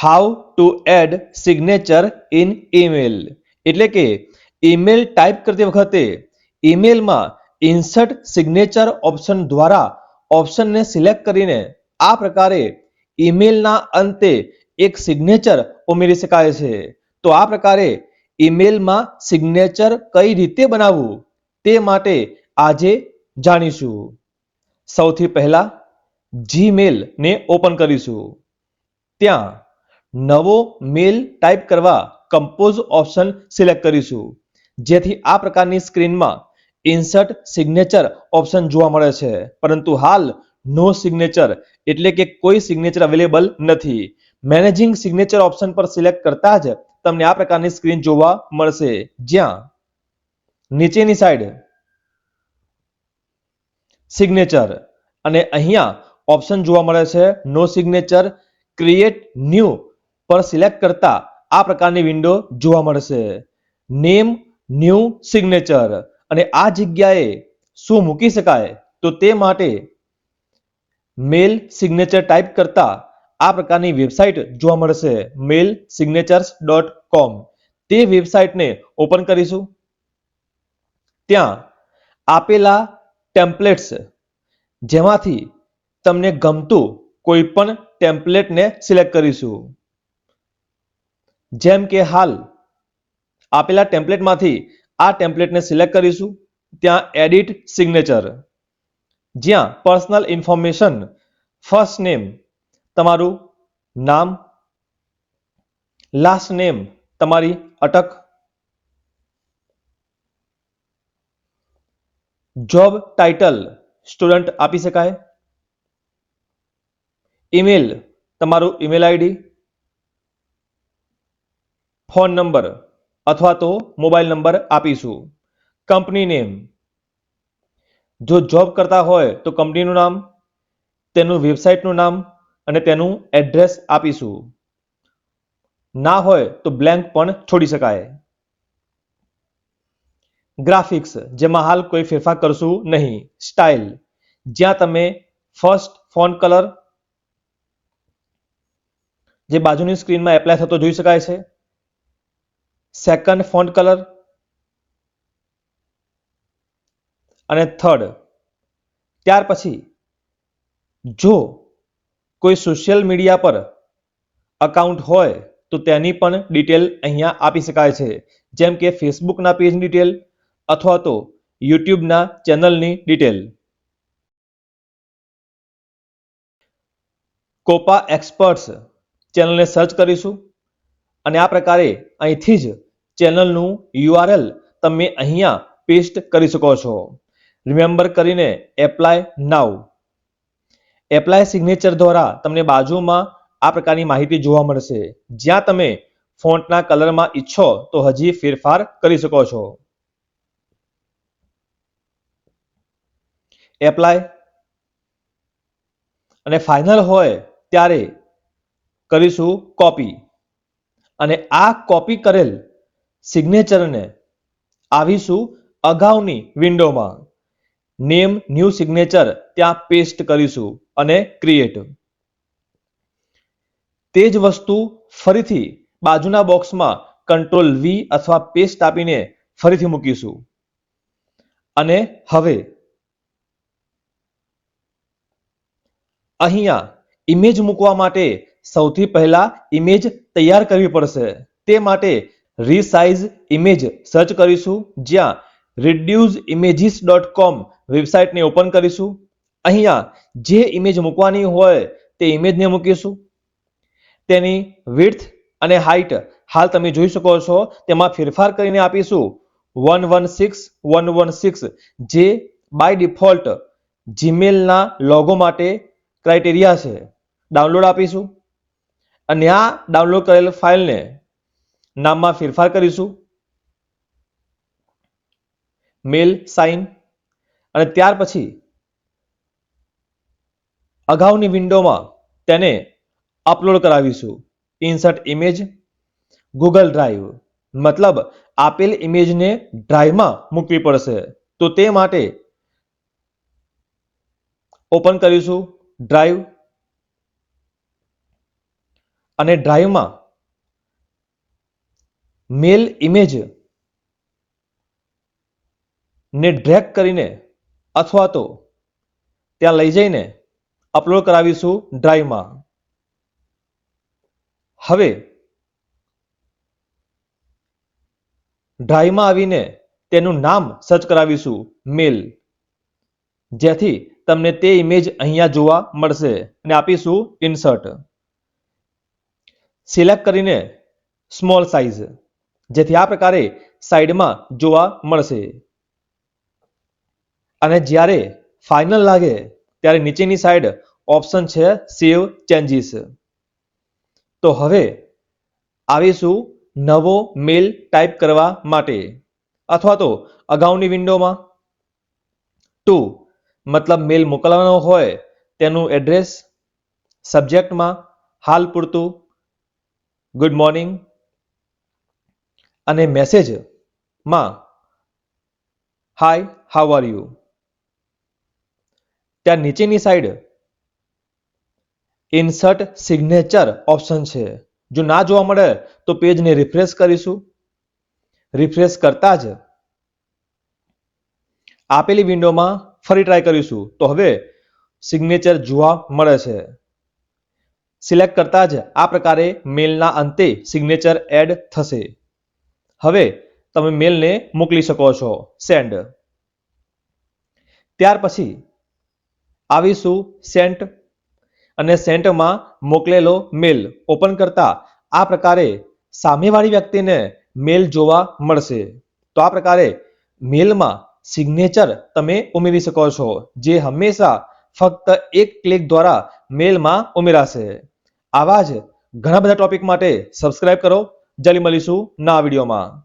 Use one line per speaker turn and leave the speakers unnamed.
How to add signature in email એટલે કે email type કરતી વખતે ઈમેલમાં ઇન્સર્ટ સિગ્નેચર ઓપ્શન દ્વારા ઓપ્શનને સિલેક્ટ કરીને આ પ્રકારે ઈમેલના અંતે એક સિગ્નેચર ઉમેરી શકાય છે. તો આ પ્રકારે ઈમેલમાં સિગ્નેચર કઈ રીતે બનાવવું તે માટે આજે જાણીશું. સૌથી પહેલા જીમેલ ને ઓપન કરીશું. ત્યાં નવો મેલ ટાઈપ કરવા કમ્પોઝ ઓપ્શન સિલેક્ટ કરીશું. જેથી આ પ્રકારની સ્ક્રીનમાં ઇન્સર્ટ સિગ્નેચર ઓપ્શન જોવા મળે છે. પરંતુ હાલ નો સિગ્નેચર એટલે કે કોઈ સિગ્નેચર અવેલેબલ નથી. મેનેજિંગ સિગ્નેચર ઓપ્શન પર સિલેક્ટ કરતા જ તમને આ પ્રકારની સ્ક્રીન જોવા મળશે. જ્યાં નીચેની સાઈડ સિગ્નેચર અને અહીંયા ઓપ્શન જોવા મળે છે. નો સિગ્નેચર ક્રિએટ ન્યૂ પર સિલેક્ટ કરતા આ પ્રકારની વિન્ડો જોવા મળશે. નેમ ન્યૂ સિગ્નેચર અને આ જગ્યાએ શું મૂકી શકાય? તો તે માટે મેલ સિગ્નેચર ટાઈપ કરતા આ પ્રકારની વેબસાઇટ જોવા મળશે. મેલ સિગ્નેચર્સ ડોટ કોમ તે વેબસાઇટને ઓપન કરીશું. ત્યાં આપેલા ટેમ્પલેટ્સ જેમાંથી તમને ગમતું કોઈ પણ ટેમ્પલેટને સિલેક્ટ કરીશું. જેમ કે હાલ, આપેલા ટેમ્પલેટમાંથી આ ટેમ્પલેટને સિલેક્ટ કરીશું. ત્યાં એડિટ સિગ્નેચર. જ્યાં પર્સનલ ઇન્ફોર્મેશન, ફર્સ્ટ નેમ, તમારું નામ, લાસ્ટ નેમ, તમારી અટક, જોબ ટાઇટલ, સ્ટુડન્ટ આપી શકાય, ઈમેલ, તમારું ઈમેલ આઈડી ફોન નંબર અથવા તો મોબાઈલ નંબર આપીશું. Company name. જો જોબ કરતા હોય તો કંપનીનું નામ, તેનું વેબસાઇટનું નામ અને તેનું એડ્રેસ આપીશું. ના હોય તો બ્લેન્ક પણ છોડી શકાય. ગ્રાફિક્સ, જેમાં હાલ કોઈ ફેરફાર કરશું નહીં. સ્ટાઇલ. જ્યાં તમે ફર્સ્ટ ફોન કલર જે બાજુની સ્ક્રીનમાં એપ્લાય થતો જોઈ શકાય છે. સેકન્ડ ફોન્ટ કલર અને થર્ડ ત્યાર પછી, જો કોઈ સોશિયલ મીડિયા પર અકાઉન્ટ હોય, તો તેની પણ ડિટેલ અહીંયા આપી શકાય છે. જેમ કે ફેસબુકના પેજની ડિટેલ અથવા તો યુટ્યુબના ચેનલની ડિટેલ કોપા એક્સપર્ટ્સ ચેનલને સર્ચ કરીશું. અને આ પ્રકારે અહીંથી જ ચેનલનું યુઆરએલ તમે અહીંયા પેસ્ટ કરી શકો છો. રિમેમ્બર કરીને એપ્લાય નાવ એપ્લાય સિગ્નેચર દ્વારા તમને બાજુમાં આ પ્રકારની માહિતી જોવા મળશે. જ્યાં તમે ફોન્ટના કલરમાં ઈચ્છો તો હજી ફેરફાર કરી શકો છો. એપ્લાય અને ફાઇનલ હોય ત્યારે કરીશું કોપી અને આ કોપી કરેલ સિગ્નેચરને આવીશું અગાઉની વિન્ડોમાં નેમ ન્યૂ સિગ્નેચર ત્યાં પેસ્ટ કરીશું અને ક્રિએટ તે જ વસ્તુ ફરીથી બાજુના બોક્સમાં કંટ્રોલ વી અથવા પેસ્ટ આપીને ફરીથી મૂકીશું. અને હવે અહીંયા ઇમેજ મૂકવા માટે સૌથી પહેલા ઇમેજ તૈયાર કરવી પડશે. તે માટે રીસાઇઝ ઇમેજ સર્ચ કરીશું, જ્યાં reduce images dot com વેબસાઇટને open કરીશું. અહીંયા જે ઇમેજ મૂકવાની હોય તે ઇમેજને મૂકીશું. તેની વિડ્થ અને હાઇટ હાલ તમે જોઈ શકો છો. તેમાં ફેરફાર કરીને આપીશું. One one six one one six જે બાય ડિફોલ્ટ જીમેલના લોગો માટે ક્રાઇટેરિયા છે. ડાઉનલોડ આપીશું. અને આ ડાઉનલોડ કરેલ ફાઇલને નામમાં ફેરફાર કરીશું. મેલ સાઇન અને ત્યાર પછી અગાઉની વિન્ડોમાં તેને અપલોડ કરાવીશું. ઇન્સર્ટ ઇમેજ ગૂગલ ડ્રાઈવ મતલબ આપેલ ઇમેજને ડ્રાઈવમાં મૂકવી પડશે. તો તે માટે ઓપન કરીશું. ડ્રાઈવ અને ડ્રાઈવમાં મેલ ઇમેજ ને ડ્રેગ કરીને અથવા તો ત્યાં લઈ જઈને અપલોડ કરાવીશું ડ્રાઈવમાં હવે ડ્રાઈવમાં આવીને તેનું નામ સર્ચ કરાવીશું મેલ જેથી તમને તે ઇમેજ અહીંયા જોવા મળશે. અને આપીશું ઇન્સર્ટ સિલેક્ટ કરીને સ્મોલ સાઇઝ જેથી આ પ્રકારે સાઈડમાં જોવા મળશે. અને જ્યારે ફાઇનલ લાગે, ત્યારે નીચેની સાઈડ ઓપ્શન છે સેવ ચેન્જીસ તો હવે આવીશું નવો મેલ ટાઈપ કરવા માટે, અથવા તો અગાઉની વિન્ડોમાં ટુ મતલબ મેલ મોકલવાનો હોય, તેનું એડ્રેસ સબ્જેક્ટમાં હાલ પૂરતું ગુડ મોર્નિંગ અને મેસેજમાં હાય હાવ આર યુ ત્યાં નીચેની સાઈડ ઇન્સર્ટ સિગ્નેચર ઓપ્શન છે. જો ના જોવા મળે, તો પેજને રિફ્રેશ કરીશું. રિફ્રેશ કરતા જ આપેલી વિન્ડોમાં ફરી ટ્રાય કરીશું. તો હવે સિગ્નેચર જોવા મળે છે. સિલેક્ટ કરતા જ આ પ્રકારે મેલના અંતે સિગ્નેચર એડ થશે. હવે તમે મેલને મોકલી શકો છો. સેન્ડ ત્યાર પછી આવીશું સેન્ટ અને સેન્ટમાં મોકલેલો મેલ. ઓપન કરતા આ પ્રકારે સામેવાળી વ્યક્તિને મેલ જોવા મળશે. તો આ પ્રકારે મેલમાં સિગ્નેચર તમે ઉમેરી શકો છો. જે હંમેશા ફક્ત એક ક્લિક દ્વારા મેલમાં ઉમેરાશે. આવા જ ઘણા બધા ટોપિક માટે સબસ્ક્રાઇબ કરો. જલ્દી મળીશું ના વિડીયોમાં.